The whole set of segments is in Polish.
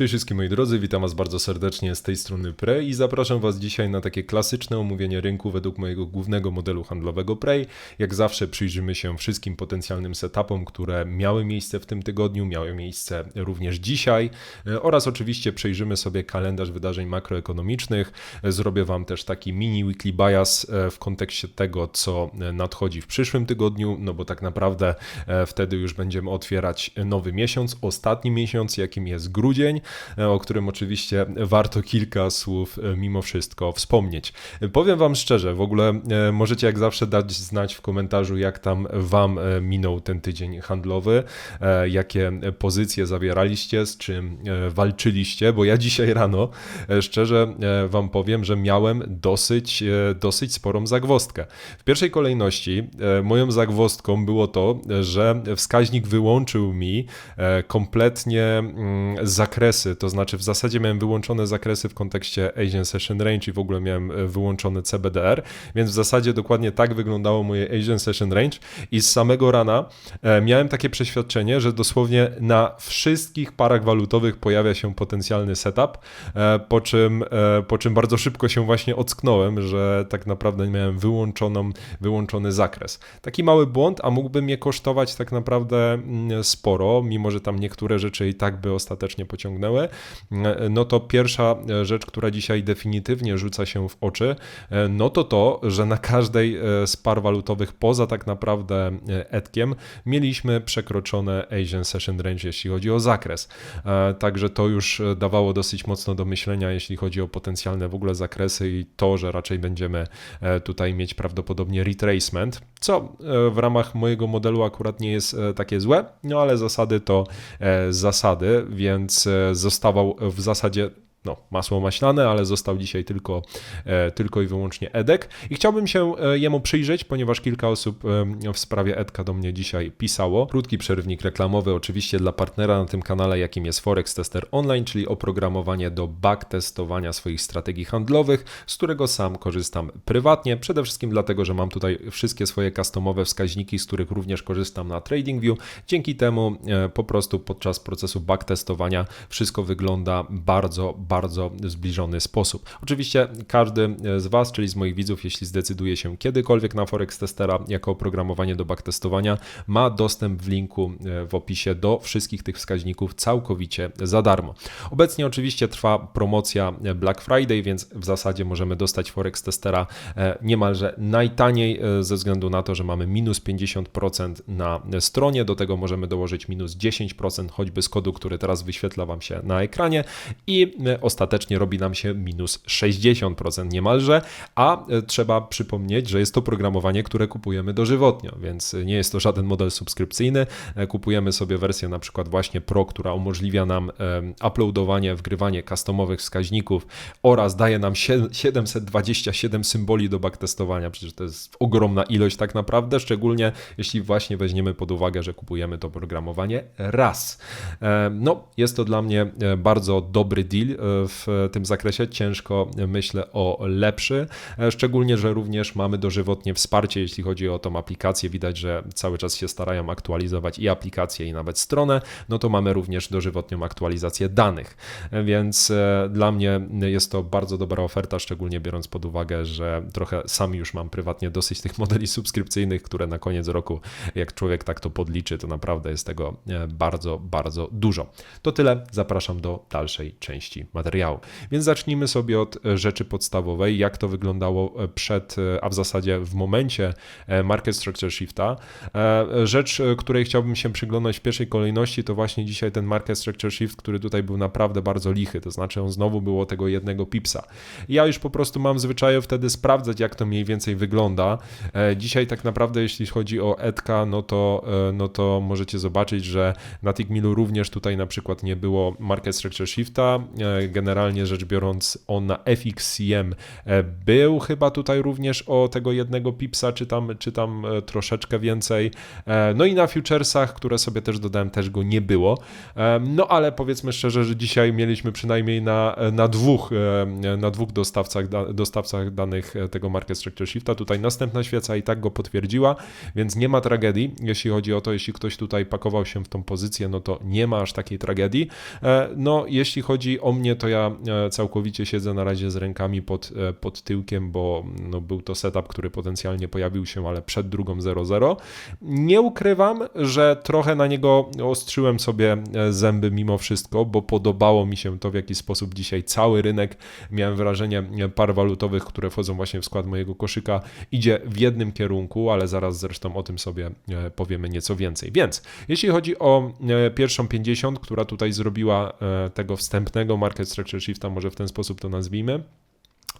Cześć wszystkim moi drodzy, witam was bardzo serdecznie z tej strony Prey i zapraszam was dzisiaj na takie klasyczne omówienie rynku według mojego głównego modelu handlowego Prey. Jak zawsze przyjrzymy się wszystkim potencjalnym setupom, które miały miejsce w tym tygodniu, miały miejsce również dzisiaj e, oraz oczywiście przejrzymy sobie kalendarz wydarzeń makroekonomicznych. E, Zrobię wam też taki mini weekly bias e, w kontekście tego, co nadchodzi w przyszłym tygodniu, no bo tak naprawdę wtedy już będziemy otwierać nowy miesiąc, ostatni miesiąc, jakim jest grudzień, o którym oczywiście warto kilka słów e, mimo wszystko wspomnieć. E, Powiem Wam szczerze, w ogóle e, możecie jak zawsze dać znać w komentarzu, jak tam Wam e, minął ten tydzień handlowy, e, jakie pozycje zawieraliście, z czym e, walczyliście, bo ja dzisiaj rano e, szczerze e, Wam powiem, że miałem dosyć, e, dosyć sporą zagwozdkę. W pierwszej kolejności e, moją zagwozdką było to, że wskaźnik wyłączył mi e, kompletnie mm, zakresy, to znaczy w zasadzie miałem wyłączone zakresy w kontekście Asian Session Range i w ogóle miałem e, wyłączony CBDR, więc w zasadzie dokładnie tak wyglądało moje Asian Session Range i z samego rana e, miałem takie przeświadczenie, że dosłownie na wszystkich parach walutowych pojawia się potencjalny setup, e, po czym, po czym bardzo szybko się właśnie ocknąłem, że tak naprawdę miałem wyłączoną, wyłączony zakres. Taki mały błąd, a mógłby mnie kosztować tak naprawdę mm, sporo, mimo że tam niektóre rzeczy i tak by ostatecznie pociągnęły. E, No to pierwsza e, rzecz, która dzisiaj definitywnie rzuca się w oczy, e, no to to, że na każdej z par walutowych poza tak naprawdę etkiem mieliśmy przekroczone Asian Session Range, jeśli chodzi o zakres. Także to już dawało dosyć mocno do myślenia, jeśli chodzi o potencjalne w ogóle zakresy i to, że raczej będziemy tutaj mieć prawdopodobnie retracement, co w ramach mojego modelu akurat nie jest takie złe, no ale zasady to zasady, więc zostawał w zasadzie no, masło maślane, ale został dzisiaj tylko, e, tylko i wyłącznie Edek. I chciałbym się e, jemu przyjrzeć, ponieważ kilka osób w sprawie Edka do mnie dzisiaj pisało. Krótki przerwnik reklamowy, oczywiście dla partnera na tym kanale, jakim jest Forex Tester Online, czyli oprogramowanie do backtestowania swoich strategii handlowych, z którego sam korzystam prywatnie. Przede wszystkim dlatego, że mam tutaj wszystkie swoje customowe wskaźniki, z których również korzystam na TradingView. Dzięki temu e, po prostu podczas procesu backtestowania wszystko wygląda bardzo, bardzo zbliżony sposób. Oczywiście każdy z Was, czyli z moich widzów, jeśli zdecyduje się kiedykolwiek na Forex Testera jako oprogramowanie do backtestowania, ma dostęp w linku e, w opisie do wszystkich tych wskaźników całkowicie za darmo. Obecnie oczywiście trwa promocja Black Friday, więc w zasadzie możemy dostać Forex Testera e, niemalże najtaniej e, ze względu na to, że mamy minus 50% na stronie, do tego możemy dołożyć minus 10% choćby z kodu, który teraz wyświetla Wam się na ekranie i e, ostatecznie robi nam się minus 60% niemalże, a e, trzeba przypomnieć, że jest to programowanie, które kupujemy dożywotnio, więc nie jest to żaden model subskrypcyjny. E, Kupujemy sobie wersję na przykład właśnie Pro, która umożliwia nam uploadowanie, wgrywanie customowych wskaźników oraz daje nam sie- 727 symboli do backtestowania. Przecież to jest ogromna ilość tak naprawdę, szczególnie jeśli właśnie weźmiemy pod uwagę, że kupujemy to programowanie raz. E, No, jest to dla mnie bardzo dobry deal w tym zakresie. Ciężko myślę o lepszy, e, szczególnie, że również mamy dożywotnie wsparcie, jeśli chodzi o tą aplikację. Widać, że cały czas się starają aktualizować i aplikację, i nawet stronę. No to mamy również dożywotnią aktualizację danych, E, więc e, dla mnie jest to bardzo dobra oferta, szczególnie biorąc pod uwagę, że trochę sam już mam prywatnie dosyć tych modeli subskrypcyjnych, które na koniec roku, jak człowiek tak to podliczy, to naprawdę jest tego bardzo, bardzo dużo. To tyle, zapraszam do dalszej części materiału. Więc zacznijmy sobie od e, rzeczy podstawowej, jak to wyglądało e, przed, e, a w zasadzie w momencie Market Structure Shifta. Rzecz, której chciałbym się przyglądać w pierwszej kolejności, to właśnie dzisiaj ten Market Structure Shift, który tutaj był naprawdę bardzo lichy, to znaczy on znowu było tego jednego pipsa. Ja już po prostu mam zwyczaju wtedy sprawdzać, jak to mniej więcej wygląda. Dzisiaj tak naprawdę, jeśli chodzi o Edka, no to, no to możecie zobaczyć, że na Tickmilu również tutaj na przykład nie było Market Structure Shifta, generalnie rzecz biorąc on na FXCM był chyba tutaj również o tego jednego pipsa, czy tam, czy tam troszeczkę więcej. No i na futuresach, które sobie też dodałem, też go nie było. No ale powiedzmy szczerze, że dzisiaj mieliśmy przynajmniej na, na dwóch, na dwóch dostawcach, dostawcach danych tego market structure shifta. Tutaj następna świeca i tak go potwierdziła, więc nie ma tragedii, jeśli chodzi o to, jeśli ktoś tutaj pakował się w tą pozycję, no to nie ma aż takiej tragedii. E, no, jeśli chodzi o mnie, to ja e, całkowicie siedzę na razie z rękami pod, e, pod tyłkiem, bo no, był to setup, który potencjalnie pojawił się, ale przed drugą 0-0. Nie ukrywam, że trochę na niego ostrzyłem sobie zęby mimo wszystko, bo podobało mi się to, w jaki sposób dzisiaj cały rynek, miałem wrażenie, par walutowych, które wchodzą właśnie w skład mojego koszyka, idzie w jednym kierunku, ale zaraz zresztą o tym sobie powiemy nieco więcej. Więc jeśli chodzi o pierwszą 50, która tutaj zrobiła e, tego wstępnego market structure shifta, może w ten sposób to nazwijmy,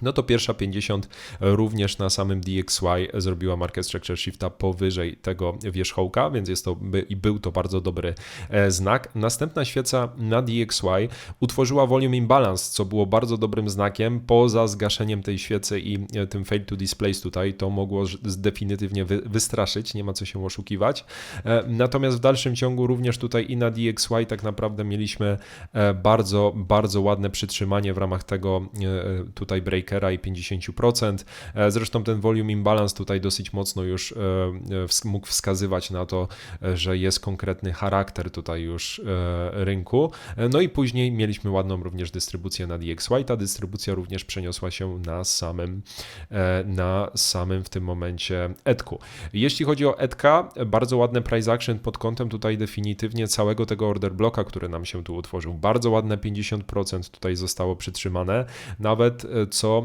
no to pierwsza 50 również na samym DXY zrobiła market structure shifta powyżej tego wierzchołka, więc jest to i był to bardzo dobry e, znak. Następna świeca na DXY utworzyła volume imbalance, co było bardzo dobrym znakiem. Poza zgaszeniem tej świecy i e, tym fail to displace tutaj, to mogło definitywnie wystraszyć, nie ma co się oszukiwać. E, natomiast w dalszym ciągu również tutaj i na DXY tak naprawdę mieliśmy bardzo, bardzo ładne przytrzymanie w ramach tego tutaj break i 50%. E, zresztą ten volume imbalance tutaj dosyć mocno już e, mógł wskazywać na to, e, że jest konkretny charakter tutaj już rynku. No i później mieliśmy ładną również dystrybucję na DXY. Ta dystrybucja również przeniosła się na samym, na samym w tym momencie etku. Jeśli chodzi o etka, bardzo ładne price action pod kątem tutaj definitywnie całego tego order bloka, który nam się tu utworzył. Bardzo ładne 50% tutaj zostało przytrzymane, nawet co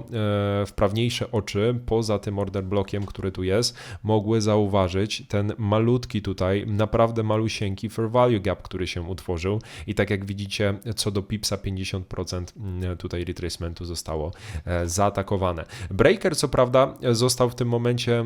E, wprawniejsze oczy, poza tym order blokiem, który tu jest, mogły zauważyć ten malutki tutaj, naprawdę malusieńki fair value gap, który się utworzył i tak jak widzicie, co do pipsa 50% mm, tutaj retracementu zostało e, zaatakowane. Breaker co prawda został w tym momencie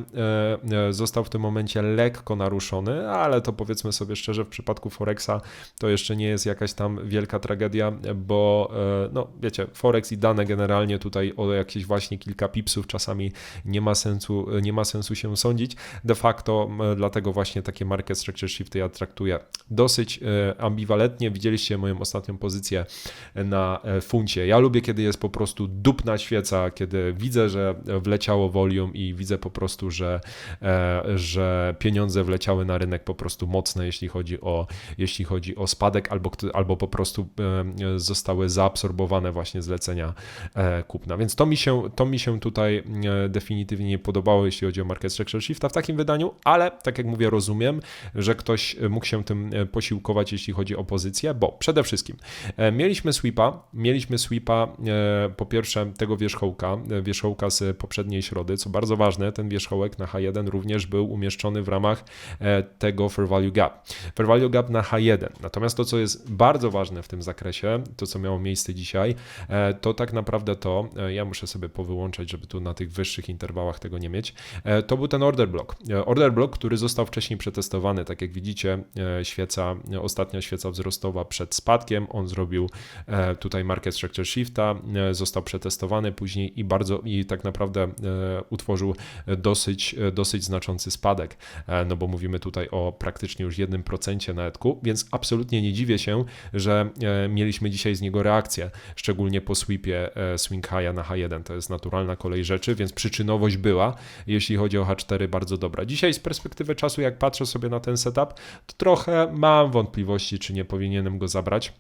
e, został w tym momencie lekko naruszony, ale to powiedzmy sobie szczerze, w przypadku Forexa to jeszcze nie jest jakaś tam wielka tragedia, bo no wiecie, Forex i dane generalnie tutaj o jakieś właśnie kilka pipsów, czasami nie ma sensu, nie ma sensu się sądzić. De facto dlatego właśnie takie market structure shifty ja traktuję dosyć e, ambiwalentnie. Widzieliście moją ostatnią pozycję na e, funcie. Ja lubię, kiedy jest po prostu dupna świeca, kiedy widzę, że wleciało volume i widzę po prostu, że, e, że pieniądze wleciały na rynek po prostu mocne, jeśli chodzi o, jeśli chodzi o spadek, albo, albo po prostu zostały zaabsorbowane właśnie zlecenia kupna. Więc to mi się, to mi się tutaj e, definitywnie nie podobało, jeśli chodzi o market structure shifta w takim wydaniu, ale tak jak mówię, rozumiem, że ktoś mógł się tym e, posiłkować, jeśli chodzi o pozycję, bo przede wszystkim e, mieliśmy sweepa, mieliśmy sweepa po pierwsze tego wierzchołka, wierzchołka z poprzedniej środy, co bardzo ważne, ten wierzchołek na H1 również był umieszczony w ramach tego fair value gap. Fair value gap na H1. Natomiast to, co jest bardzo ważne w tym zakresie, to co miało miejsce dzisiaj, to tak naprawdę to, ja muszę sobie powyłączać, żeby tu na tych wyższych interwałach tego nie mieć, e, to był ten order block. E, order block, który został wcześniej przetestowany, tak jak widzicie, e, świeca, ostatnia świeca wzrostowa przed spadkiem, on zrobił tutaj market structure shifta, został przetestowany później i bardzo i tak naprawdę utworzył dosyć, dosyć znaczący spadek, no bo mówimy tutaj o praktycznie już 1% na etku, więc absolutnie nie dziwię się, że mieliśmy dzisiaj z niego reakcję, szczególnie po sweepie swing high na H1, to jest naturalna kolej rzeczy, więc przyczynowość była, jeśli chodzi o H4, bardzo dobra. Dzisiaj z perspektywy czasu, jak patrzę sobie na ten setup, to trochę mam wątpliwości, czy nie powinienem go zabrać.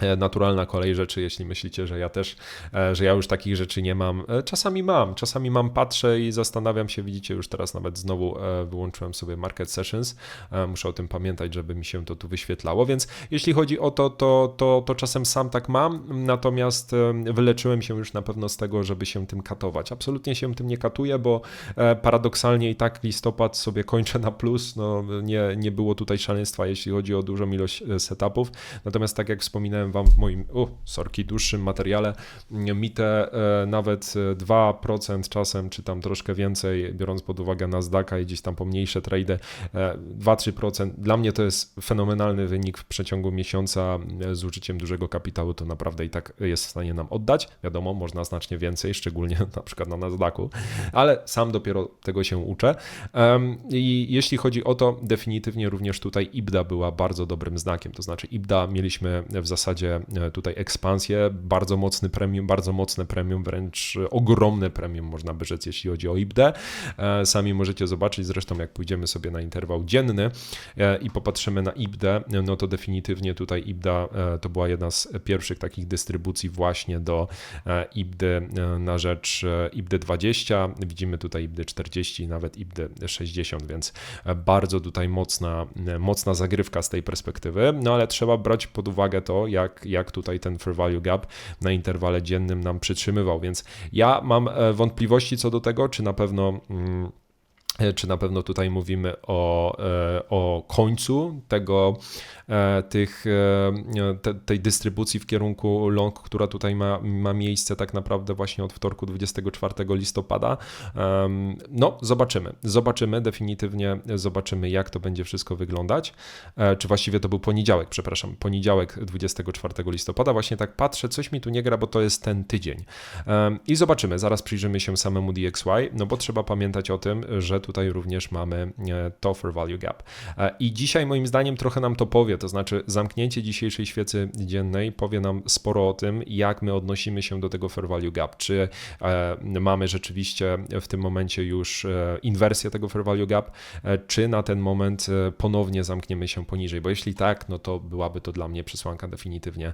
E, naturalna kolej rzeczy, jeśli myślicie, że ja też, e, że ja już takich rzeczy nie mam. E, czasami mam, czasami mam, patrzę i zastanawiam się, widzicie, już teraz nawet znowu wyłączyłem sobie Market Sessions, muszę o tym pamiętać, żeby mi się to tu wyświetlało, więc jeśli chodzi o to, to, to, to czasem sam tak mam, natomiast wyleczyłem się już na pewno z tego, żeby się tym katować. Absolutnie się tym nie katuję, bo paradoksalnie i tak listopad sobie kończę na plus, no nie, nie było tutaj szaleństwa, jeśli chodzi o dużą ilość setupów, natomiast tak jak wspominałem Wam w moim, u, sorki, dłuższym materiale, mi te e, nawet 2% czasem, czy tam troszkę więcej, biorąc pod uwagę Nasdaqa i gdzieś tam pomniejsze trade, 2-3%, dla mnie to jest fenomenalny wynik w przeciągu miesiąca z użyciem dużego kapitału, to naprawdę i tak jest w stanie nam oddać. Wiadomo, można znacznie więcej, szczególnie na przykład na Nasdaqu, ale sam dopiero tego się uczę. I jeśli chodzi o to, definitywnie również tutaj IBDA była bardzo dobrym znakiem. To znaczy, IBDA mieliśmy w zasadzie e, tutaj ekspansję, bardzo mocny premium, bardzo mocne premium, wręcz ogromne premium, można by rzec, jeśli chodzi o IBDA. E, sami możecie zobaczyć, zresztą jak pójdziemy sobie na interwał dzienny e, i popatrzymy na IBDA, no to definitywnie tutaj IBDA to była jedna z pierwszych takich dystrybucji właśnie do IBDA na rzecz IBDA 20. Widzimy tutaj IBDA 40, nawet IBDA 60, więc bardzo tutaj mocna, mocna zagrywka z tej perspektywy, no ale trzeba brać pod uwagę to, jak, jak tutaj ten fair value gap na interwale dziennym nam przytrzymywał, więc ja mam e, wątpliwości co do tego, czy na pewno. Mm, czy na pewno tutaj mówimy o, e, o końcu tego, e, tych, te, tej dystrybucji w kierunku long, która tutaj ma, ma miejsce tak naprawdę właśnie od wtorku 24 listopada. No, zobaczymy. Zobaczymy, definitywnie zobaczymy, jak to będzie wszystko wyglądać. Czy właściwie to był poniedziałek, przepraszam, poniedziałek 24 listopada. Właśnie tak patrzę, coś mi tu nie gra, bo to jest ten tydzień. I zobaczymy, zaraz przyjrzymy się samemu DXY, no bo trzeba pamiętać o tym, że tutaj również mamy e, to for value gap. E, I dzisiaj moim zdaniem trochę nam to powie, to znaczy zamknięcie dzisiejszej świecy dziennej powie nam sporo o tym, jak my odnosimy się do tego fair value gap. Czy e, mamy rzeczywiście w tym momencie już inwersję tego fair value gap, czy na ten moment ponownie zamkniemy się poniżej, bo jeśli tak, no to byłaby to dla mnie przesłanka definitywnie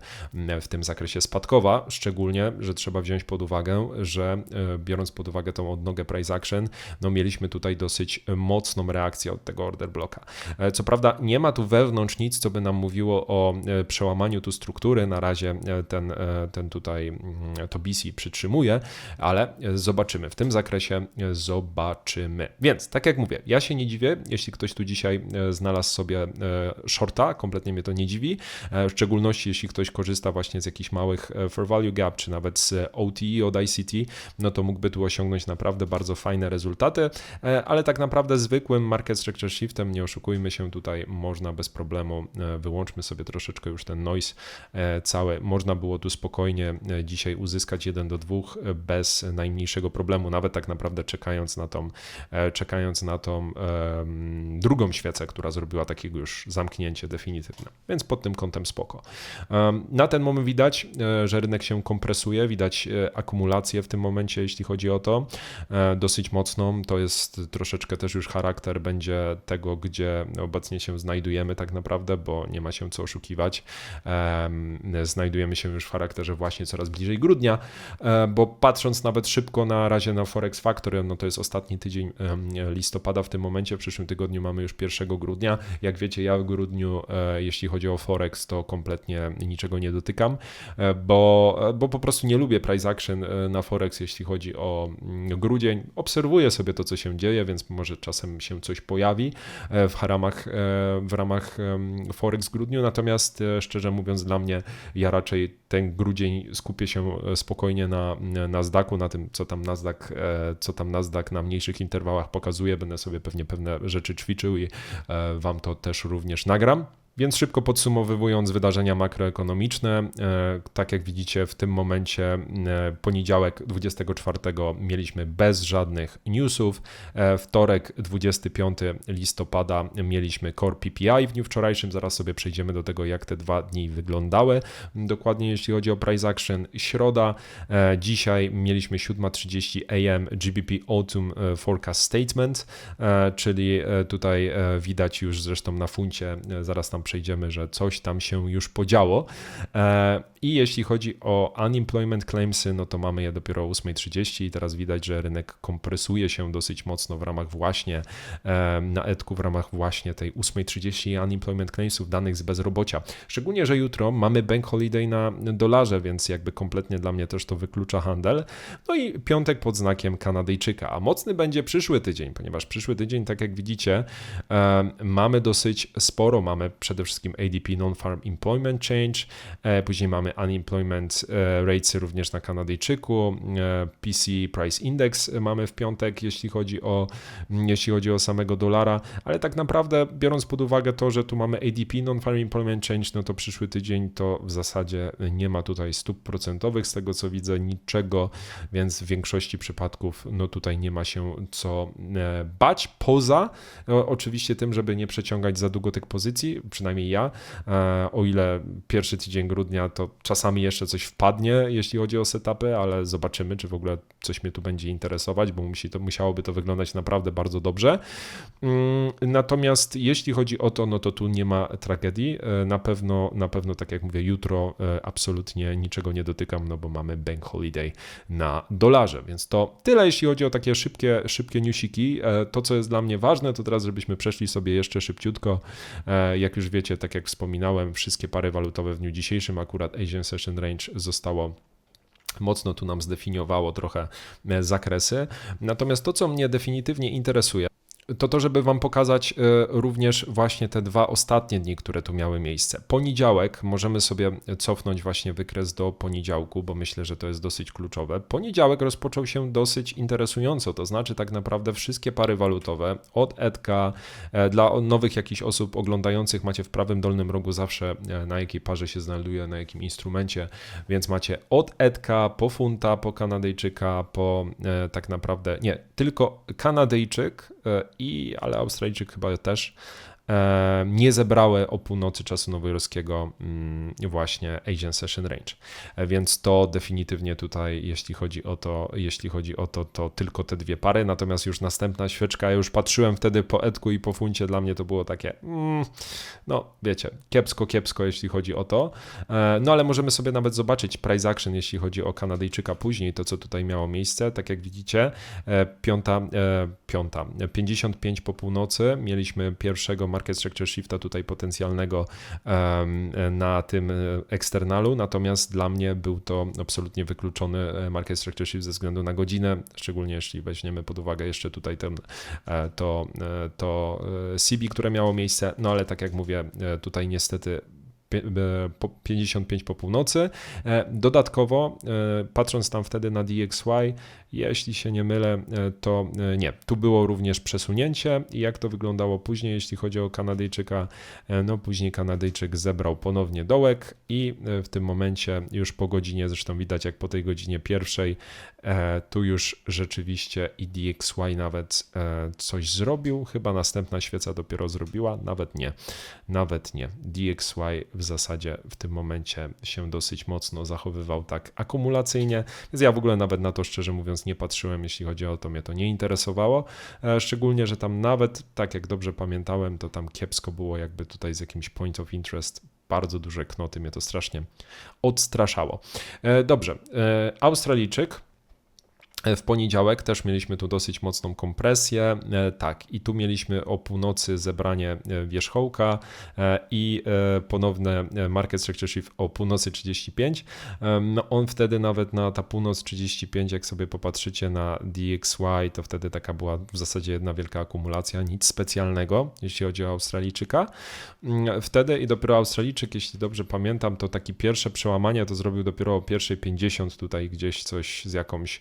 w tym zakresie spadkowa, szczególnie, że trzeba wziąć pod uwagę, że biorąc pod uwagę tą odnogę price action, no mieliśmy tutaj dosyć mocną reakcję od tego order bloka. E, co prawda nie ma tu wewnątrz nic, co by nam mówiło o e, przełamaniu tu struktury, na razie e, ten, ten tutaj mm, to BC przytrzymuje, ale zobaczymy. W tym zakresie zobaczymy. Więc tak jak mówię, ja się nie dziwię, jeśli ktoś tu dzisiaj znalazł sobie shorta, kompletnie mnie to nie dziwi, w szczególności jeśli ktoś korzysta właśnie z jakichś małych fair value gap, czy nawet z OTE od ICT, no to mógłby tu osiągnąć naprawdę bardzo fajne rezultaty, ale tak naprawdę zwykłym market structure shiftem, nie oszukujmy się tutaj, można bez problemu, e, wyłączmy sobie troszeczkę już ten noise e, cały, można było tu spokojnie e, dzisiaj uzyskać 1 do 2 bez najmniejszego problemu, nawet tak naprawdę czekając na tą, czekając na tą drugą świecę, która zrobiła takiego już zamknięcie definitywne, więc pod tym kątem spoko. Na ten moment widać, że rynek się kompresuje, widać akumulację w tym momencie, jeśli chodzi o to, dosyć mocną, to jest troszeczkę też już charakter będzie tego, gdzie obecnie się znajdujemy tak naprawdę, bo nie ma się co oszukiwać. Znajdujemy się już w charakterze właśnie coraz bliżej grudnia, e, bo patrząc nawet szybko na razie na Forex Factory, no to jest ostatni tydzień listopada w tym momencie, w przyszłym tygodniu mamy już 1 grudnia. Jak wiecie, ja w grudniu, e, jeśli chodzi o Forex, to kompletnie niczego nie dotykam, e, bo, bo po prostu nie lubię price action na Forex, jeśli chodzi o mm, grudzień. Obserwuję sobie to, co się dzieje, więc może czasem się coś pojawi e, w ramach, e, w ramach Forex grudniu, natomiast e, szczerze mówiąc dla mnie ja raczej ten grudzień skupię się spokojnie na Nasdaqu, na tym co tam Nasdaq, co tam Nasdaq na mniejszych interwałach pokazuje, będę sobie pewnie pewne rzeczy ćwiczył i Wam to też również nagram. Więc szybko podsumowując wydarzenia makroekonomiczne, e, tak jak widzicie w tym momencie e, poniedziałek 24 mieliśmy bez żadnych newsów, e, wtorek 25 listopada mieliśmy core PPI w dniu wczorajszym, zaraz sobie przejdziemy do tego jak te dwa dni wyglądały, dokładnie jeśli chodzi o price action, środa, dzisiaj mieliśmy 7.30 am GBP Autumn Forecast Statement, czyli tutaj widać już zresztą na funcie, zaraz tam przejdziemy, że coś tam się już podziało. E, I jeśli chodzi o unemployment claimsy, no to mamy je dopiero o 8.30 i teraz widać, że rynek kompresuje się dosyć mocno w ramach właśnie e, na etku, w ramach właśnie tej 8.30 unemployment claimsów, danych z bezrobocia. Szczególnie, że jutro mamy bank holiday na dolarze, więc jakby kompletnie dla mnie też to wyklucza handel. No i piątek pod znakiem Kanadyjczyka, a mocny będzie przyszły tydzień, ponieważ przyszły tydzień, tak jak widzicie, e, mamy dosyć sporo, mamy przed przede wszystkim ADP Non-Farm Employment Change, później mamy Unemployment Rates również na Kanadyjczyku, PC Price Index mamy w piątek, jeśli chodzi o, jeśli chodzi o samego dolara, ale tak naprawdę biorąc pod uwagę to, że tu mamy ADP Non-Farm Employment Change, no to przyszły tydzień to w zasadzie nie ma tutaj stóp procentowych, z tego co widzę niczego, więc w większości przypadków no tutaj nie ma się co e, bać, poza oczywiście tym, żeby nie przeciągać za długo tych pozycji, przynajmniej ja, e, o ile pierwszy tydzień grudnia to czasami jeszcze coś wpadnie, jeśli chodzi o setupy, ale zobaczymy, czy w ogóle coś mnie tu będzie interesować, bo musi to, musiałoby to wyglądać naprawdę bardzo dobrze. Mm, natomiast jeśli chodzi o to, no to tu nie ma tragedii. E, na pewno, na pewno, tak jak mówię, jutro absolutnie niczego nie dotykam, no bo mamy bank holiday na dolarze, więc to tyle, jeśli chodzi o takie szybkie, szybkie newsiki. E, to, co jest dla mnie ważne, to teraz, żebyśmy przeszli sobie jeszcze szybciutko. E, jak już wiecie, tak jak wspominałem, wszystkie pary walutowe w dniu dzisiejszym, akurat Asian Session Range zostało mocno tu nam zdefiniowało trochę e, zakresy. Natomiast to, co mnie definitywnie interesuje, to to, żeby Wam pokazać e, również właśnie te dwa ostatnie dni, które tu miały miejsce. Poniedziałek, możemy sobie cofnąć właśnie wykres do poniedziałku, bo myślę, że to jest dosyć kluczowe. Poniedziałek rozpoczął się dosyć interesująco, to znaczy tak naprawdę wszystkie pary walutowe od EDKA, e, dla nowych jakichś osób oglądających macie w prawym dolnym rogu zawsze e, na jakiej parze się znajduje, na jakim instrumencie, więc macie od EDKA po funta, po Kanadyjczyka, po tak naprawdę, nie, tylko Kanadyjczyk i, ale Australijczyk chyba też. E, nie zebrały o północy czasu nowojorskiego mm, właśnie Asian Session Range. E, więc to definitywnie tutaj, jeśli chodzi o to, jeśli chodzi o to, to tylko te dwie pary. Natomiast już następna świeczka, ja już patrzyłem wtedy po Edku i po funcie, dla mnie to było takie, mm, no wiecie, kiepsko, kiepsko, jeśli chodzi o to. E, no ale możemy sobie nawet zobaczyć price action, jeśli chodzi o Kanadyjczyka później, to co tutaj miało miejsce. Tak jak widzicie, piąta, piąta, 55 po północy, mieliśmy pierwszego market structure shifta tutaj potencjalnego na tym e, eksternalu, natomiast dla mnie był to absolutnie wykluczony e, market structure shift ze względu na godzinę, szczególnie jeśli weźmiemy pod uwagę jeszcze tutaj ten, e, to, to CB, które miało miejsce, no ale tak jak mówię, tutaj niestety 55 po północy. Dodatkowo, patrząc tam wtedy na DXY, jeśli się nie mylę, e, to e, nie. Tu było również przesunięcie i jak to wyglądało później, jeśli chodzi o Kanadyjczyka, e, no później Kanadyjczyk zebrał ponownie dołek i w tym momencie już po godzinie, zresztą widać jak po tej godzinie pierwszej, tu już rzeczywiście i DXY nawet coś zrobił, chyba następna świeca dopiero zrobiła, nawet nie, nawet nie. DXY w zasadzie w tym momencie się dosyć mocno zachowywał tak akumulacyjnie, więc ja w ogóle nawet na to szczerze mówiąc nie patrzyłem, jeśli chodzi o to, mnie to nie interesowało. E, szczególnie, że tam nawet, tak jak dobrze pamiętałem, to tam kiepsko było jakby tutaj z jakimś point of interest bardzo duże knoty, mnie to strasznie odstraszało. E, dobrze, e, Australijczyk w poniedziałek też mieliśmy tu dosyć mocną kompresję. E, tak, i tu mieliśmy o północy zebranie e, wierzchołka e, i ponowne market structure shift o północy 35. No on wtedy nawet na ta północ 35, jak sobie popatrzycie na DXY, to wtedy taka była w zasadzie jedna wielka akumulacja, nic specjalnego, jeśli chodzi o Australijczyka. Mm, wtedy i dopiero Australijczyk, jeśli dobrze pamiętam, to takie pierwsze przełamanie to zrobił dopiero o pierwszej 50 tutaj gdzieś coś z jakąś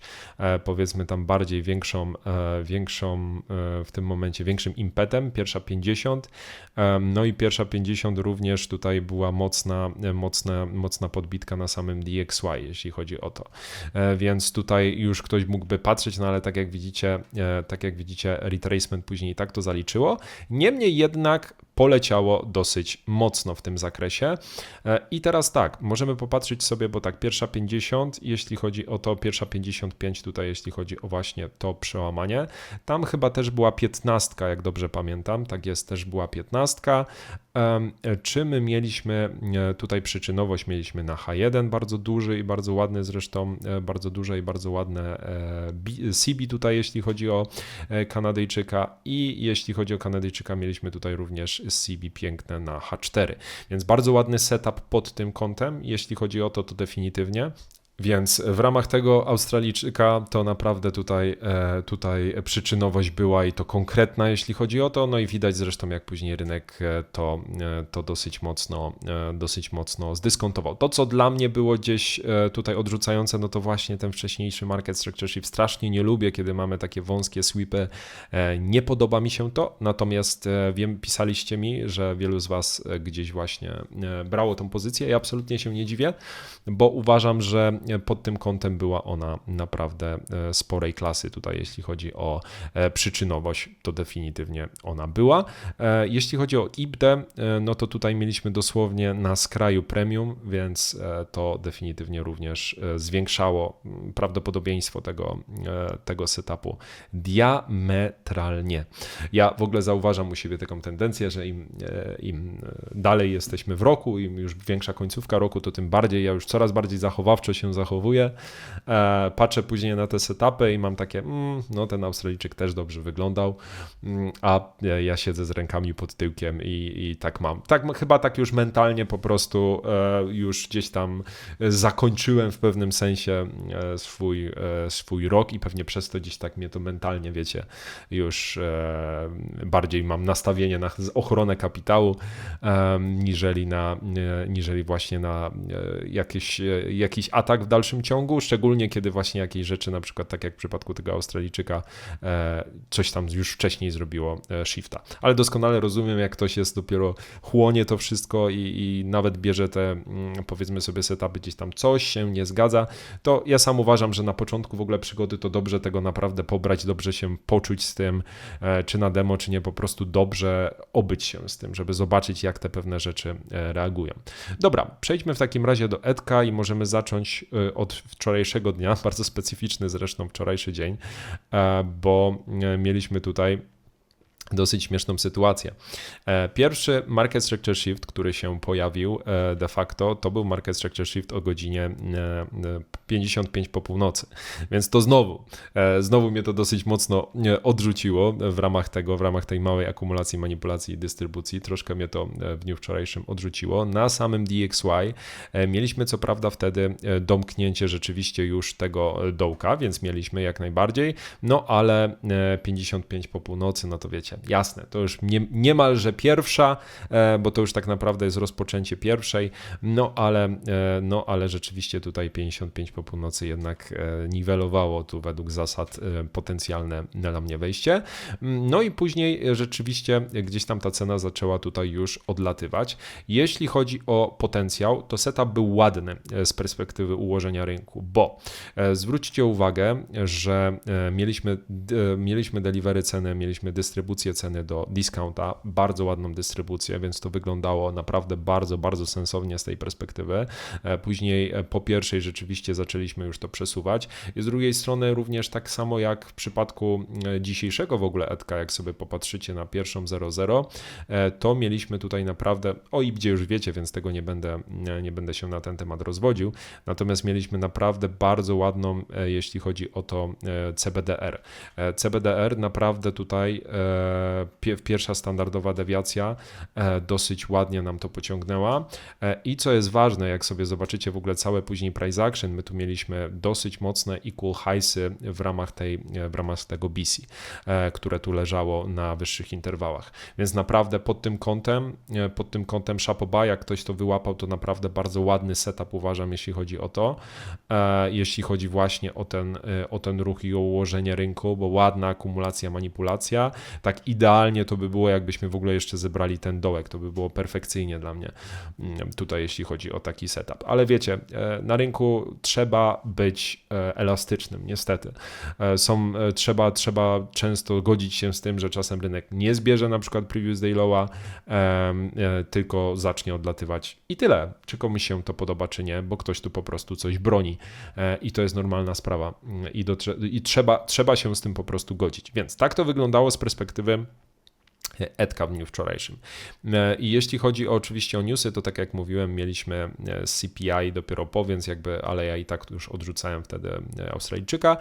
powiedzmy tam bardziej większą, e, większą e, w tym momencie, większym impetem, pierwsza 50, no i pierwsza 50 również tutaj była mocna, mocna, mocna podbitka na samym DXY, jeśli chodzi o to. E, więc tutaj już ktoś mógłby patrzeć, no ale tak jak widzicie, tak jak widzicie, retracement później tak to zaliczyło. Niemniej jednak poleciało dosyć mocno w tym zakresie. I teraz tak, możemy popatrzeć sobie, bo tak, pierwsza 50, jeśli chodzi o to, pierwsza 55 tutaj jeśli chodzi o właśnie to przełamanie. Tam chyba też była piętnastka, jak dobrze pamiętam, tak jest, też była piętnastka. Czy my mieliśmy e, tutaj przyczynowość, mieliśmy na H1 bardzo duży i bardzo ładny zresztą, e, bardzo duże i bardzo ładne e, CB tutaj, jeśli chodzi o Kanadyjczyka. I jeśli chodzi o Kanadyjczyka, mieliśmy tutaj również CB piękne na H4, więc bardzo ładny setup pod tym kątem, jeśli chodzi o to, to definitywnie Więc w ramach tego Australijczyka to naprawdę tutaj, e, tutaj przyczynowość była i to konkretna, jeśli chodzi o to. No i widać zresztą, jak później rynek e, to, e, to dosyć, mocno, dosyć mocno zdyskontował. To, co dla mnie było gdzieś tutaj odrzucające, no to właśnie ten wcześniejszy market structure shift. Strasznie nie lubię, kiedy mamy takie wąskie sweepy. Nie podoba mi się to, natomiast wiem, pisaliście mi, że wielu z Was gdzieś właśnie brało tą pozycję i absolutnie się nie dziwię, bo uważam, że pod tym kątem była ona naprawdę e, sporej klasy tutaj, jeśli chodzi o e, przyczynowość, to definitywnie ona była. E, jeśli chodzi o IBD, no to tutaj mieliśmy dosłownie na skraju premium, więc to definitywnie również zwiększało prawdopodobieństwo tego, tego setupu diametralnie. Ja w ogóle zauważam u siebie taką tendencję, że im, im dalej jesteśmy w roku, im już większa końcówka roku, to tym bardziej ja już coraz bardziej zachowawczo się zachowuję. E, patrzę później na te setupy i mam takie, mm, no ten Australijczyk też dobrze wyglądał, mm, a ja siedzę z rękami pod tyłkiem i, i tak mam. Tak, chyba tak już mentalnie po prostu e, już gdzieś tam zakończyłem w pewnym sensie e, swój, swój rok i pewnie przez to gdzieś tak mnie to mentalnie, wiecie, już bardziej mam nastawienie na ochronę kapitału niżeli na, niżeli właśnie na jakieś, jakiś atak w dalszym ciągu, szczególnie kiedy właśnie jakieś rzeczy, na przykład tak jak w przypadku tego Australijczyka, e, coś tam już wcześniej zrobiło e, shifta. Ale doskonale rozumiem, jak ktoś jest dopiero chłonie to wszystko i, i nawet bierze te, mm, powiedzmy sobie, setupy gdzieś tam coś się nie zgadza, to ja sam uważam, że na początku w ogóle przygody to dobrze tego naprawdę pobrać, dobrze się poczuć z tym, e, czy na demo, czy nie, po prostu dobrze obyć się z tym, żeby zobaczyć, jak te pewne rzeczy reagują. Dobra, przejdźmy w takim razie do Edka i możemy zacząć od wczorajszego dnia, bardzo specyficzny zresztą wczorajszy dzień, e, bo e, mieliśmy tutaj dosyć śmieszną sytuację. E, pierwszy market structure shift, który się pojawił de facto, to był market structure shift o godzinie 55 po północy. Więc to znowu, znowu mnie to dosyć mocno odrzuciło w ramach tego, w ramach tej małej akumulacji, manipulacji i dystrybucji. Troszkę mnie to w dniu wczorajszym odrzuciło. Na samym DXY mieliśmy co prawda wtedy domknięcie rzeczywiście już tego dołka, więc mieliśmy jak najbardziej, no ale 55 po północy, no to wiecie, jasne, to już nie, niemalże pierwsza, e, bo to już tak naprawdę jest rozpoczęcie pierwszej, no ale, e, no ale rzeczywiście tutaj 55 po północy jednak e, niwelowało tu według zasad potencjalne dla mnie wejście. No i później rzeczywiście gdzieś tam ta cena zaczęła tutaj już odlatywać. Jeśli chodzi o potencjał, to setup był ładny z perspektywy ułożenia rynku, bo zwróćcie uwagę, że mieliśmy, mieliśmy delivery ceny, mieliśmy dystrybucję ceny do discounta, bardzo ładną dystrybucję, więc to wyglądało naprawdę bardzo, bardzo sensownie z tej perspektywy. E, później e, po pierwszej rzeczywiście zaczęliśmy już to przesuwać. I z drugiej strony również tak samo jak w przypadku e, dzisiejszego w ogóle Edka, jak sobie popatrzycie na pierwszą 00, to mieliśmy tutaj naprawdę, o i gdzie już wiecie, więc tego nie będę, nie będę się na ten temat rozwodził, natomiast mieliśmy naprawdę bardzo ładną, jeśli chodzi o to CBDR. CBDR naprawdę tutaj pierwsza standardowa dewiacja e, dosyć ładnie nam to pociągnęła. E, I co jest ważne, jak sobie zobaczycie w ogóle całe później price action, my tu mieliśmy dosyć mocne equal highsy w ramach, tej, e, w ramach tego BC, które tu leżało na wyższych interwałach. Więc naprawdę pod tym kątem, pod tym kątem Shapoba, jak ktoś to wyłapał, to naprawdę bardzo ładny setup uważam, jeśli chodzi o to, jeśli chodzi właśnie o ten, o ten ruch i o ułożenie rynku, bo ładna akumulacja, manipulacja, tak idealnie to by było, jakbyśmy w ogóle jeszcze zebrali ten dołek. To by było perfekcyjnie dla mnie mm, tutaj, jeśli chodzi o taki setup. Ale wiecie, e, na rynku trzeba być e, elastycznym, niestety. E, są, trzeba, trzeba często godzić się z tym, że czasem rynek nie zbierze na przykład previous day lowa, tylko zacznie odlatywać i tyle. Czy komuś się to podoba, czy nie, bo ktoś tu po prostu coś broni i to jest normalna sprawa mm, i, do, i trzeba, trzeba się z tym po prostu godzić. Więc tak to wyglądało z perspektywy Edka w dniu wczorajszym. E, I jeśli chodzi o, oczywiście o newsy, to tak jak mówiłem, mieliśmy e, CPI dopiero po, więc jakby, ale ja i tak już odrzucałem wtedy e, Australijczyka.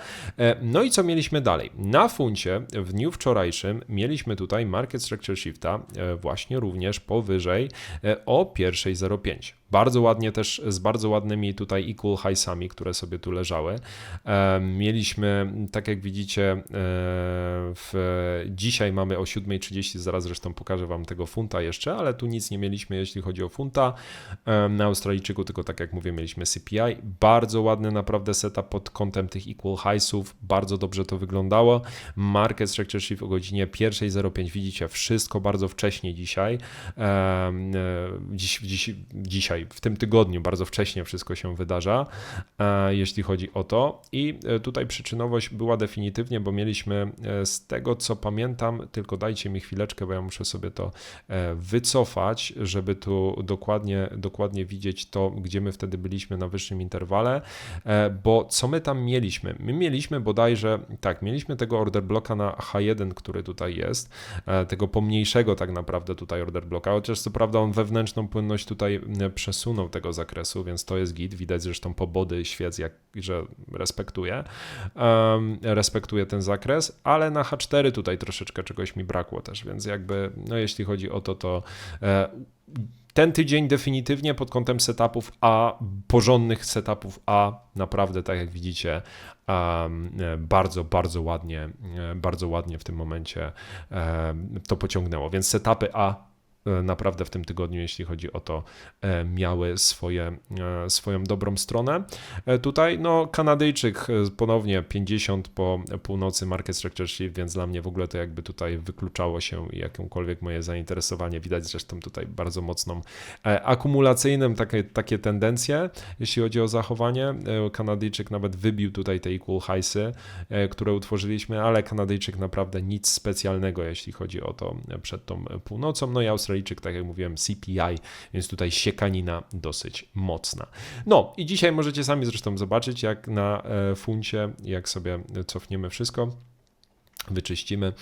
No i co mieliśmy dalej? Na funcie w dniu wczorajszym mieliśmy tutaj market structure shifta właśnie również powyżej o 1.05. Bardzo ładnie też, z bardzo ładnymi tutaj equal highsami, które sobie tu leżały. E, mieliśmy, tak jak widzicie, e, w, dzisiaj mamy o 7.30, zaraz zresztą pokażę Wam tego funta jeszcze, ale tu nic nie mieliśmy, jeśli chodzi o funta. E, na Australijczyku tylko, tak jak mówię, mieliśmy CPI. Bardzo ładny naprawdę setup pod kątem tych equal highsów, bardzo dobrze to wyglądało. Market Structure Shift o godzinie 1.05, widzicie, wszystko bardzo wcześnie dzisiaj. Dziś, dziś, dzisiaj, w tym tygodniu, bardzo wcześnie wszystko się wydarza, jeśli chodzi o to. I tutaj przyczynowość była definitywnie, bo mieliśmy z tego co pamiętam, tylko dajcie mi chwileczkę, bo ja muszę sobie to wycofać, żeby tu dokładnie, dokładnie widzieć to, gdzie my wtedy byliśmy na wyższym interwale, bo co my tam mieliśmy? My mieliśmy bodajże, tak, mieliśmy tego order bloka na H1, który tutaj jest, tego pomniejszego tak naprawdę tutaj order bloka, chociaż co prawda on wewnętrzną płynność tutaj przesunął tego zakresu, więc to jest git, widać zresztą pobody świec, jak, że respektuje, um, respektuje ten zakres, ale na H4 tutaj troszeczkę czegoś mi brakło też, więc jakby, no jeśli chodzi o to, to e, ten tydzień definitywnie pod kątem setupów A, porządnych setupów A, naprawdę tak jak widzicie, um, bardzo, bardzo ładnie, bardzo ładnie w tym momencie um, to pociągnęło. Więc setupy A E, naprawdę w tym tygodniu, jeśli chodzi o to, e, miały swoje, e, swoją dobrą stronę. Tutaj no, Kanadyjczyk ponownie 50 po północy Market Structure Shift, więc dla mnie w ogóle to jakby tutaj wykluczało się jakąkolwiek moje zainteresowanie. Widać zresztą tutaj bardzo mocną akumulacyjnym takie, takie tendencje, jeśli chodzi o zachowanie. Kanadyjczyk nawet wybił tutaj te equal highsy, które utworzyliśmy, ale Kanadyjczyk naprawdę nic specjalnego, jeśli chodzi o to przed tą północą. No i Australia Australijczyk, tak jak mówiłem, CPI, więc tutaj siekanina dosyć mocna. No i dzisiaj możecie sami zresztą zobaczyć, jak na e, funcie, jak sobie cofniemy wszystko wyczyścimy.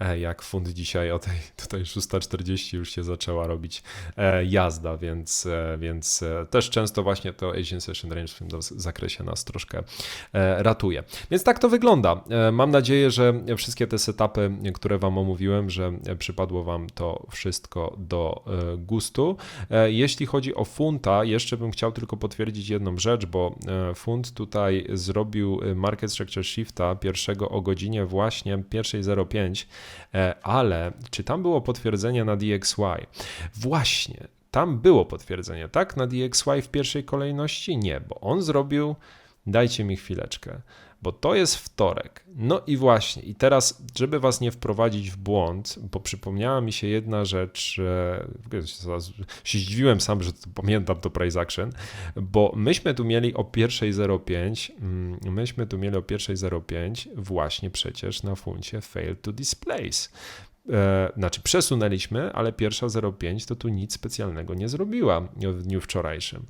E, jak fund dzisiaj o tej tutaj 6.40 już się zaczęła robić e, jazda, więc, e, więc też często właśnie to Asian Session Range w tym zakresie nas troszkę ratuje. Więc tak to wygląda. Mam nadzieję, że wszystkie te setupy, które Wam omówiłem, że przypadło Wam to wszystko do gustu. Jeśli chodzi o funta, jeszcze bym chciał tylko potwierdzić jedną rzecz, bo fund tutaj zrobił market structure shifta pierwszego o godzinie właśnie 1.05, e, ale czy tam było potwierdzenie na DXY? Właśnie, tam było potwierdzenie, tak? Na DXY w pierwszej kolejności? Nie, bo on zrobił, dajcie mi chwileczkę bo to jest wtorek. No i właśnie, i teraz, żeby was nie wprowadzić w błąd, bo przypomniała mi się jedna rzecz, się zdziwiłem sam, że pamiętam to price action, bo myśmy tu mieli o 1.05, mm, myśmy tu mieli o 1.05 właśnie przecież na funcie fail to displace e, znaczy przesunęliśmy, ale pierwsza 0,5 to tu nic specjalnego nie zrobiła w dniu wczorajszym.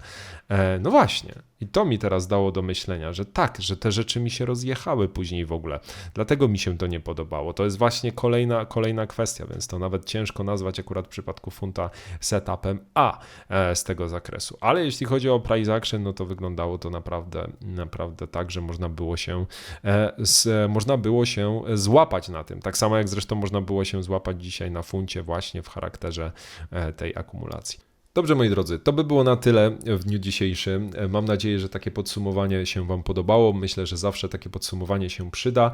E, no właśnie, i to mi teraz dało do myślenia, że tak, że te rzeczy mi się rozjechały później w ogóle. Dlatego mi się to nie podobało. To jest właśnie kolejna, kolejna kwestia, więc to nawet ciężko nazwać akurat w przypadku funta setupem A e, z tego zakresu. Ale jeśli chodzi o price action, no to wyglądało to naprawdę, naprawdę tak, że można było się, e, można było się złapać na tym. Tak samo jak zresztą można było się złapać dzisiaj na funcie właśnie w charakterze e, tej akumulacji. Dobrze, moi drodzy, to by było na tyle w dniu dzisiejszym. Mam nadzieję, że takie podsumowanie się Wam podobało. Myślę, że zawsze takie podsumowanie się przyda,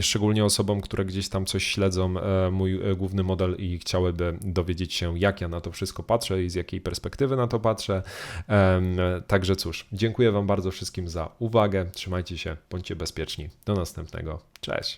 szczególnie osobom, które gdzieś tam coś śledzą e, mój e, główny model i chciałyby dowiedzieć się, jak ja na to wszystko patrzę i z jakiej perspektywy na to patrzę. Także cóż, dziękuję Wam bardzo wszystkim za uwagę. Trzymajcie się, bądźcie bezpieczni. Do następnego. Cześć.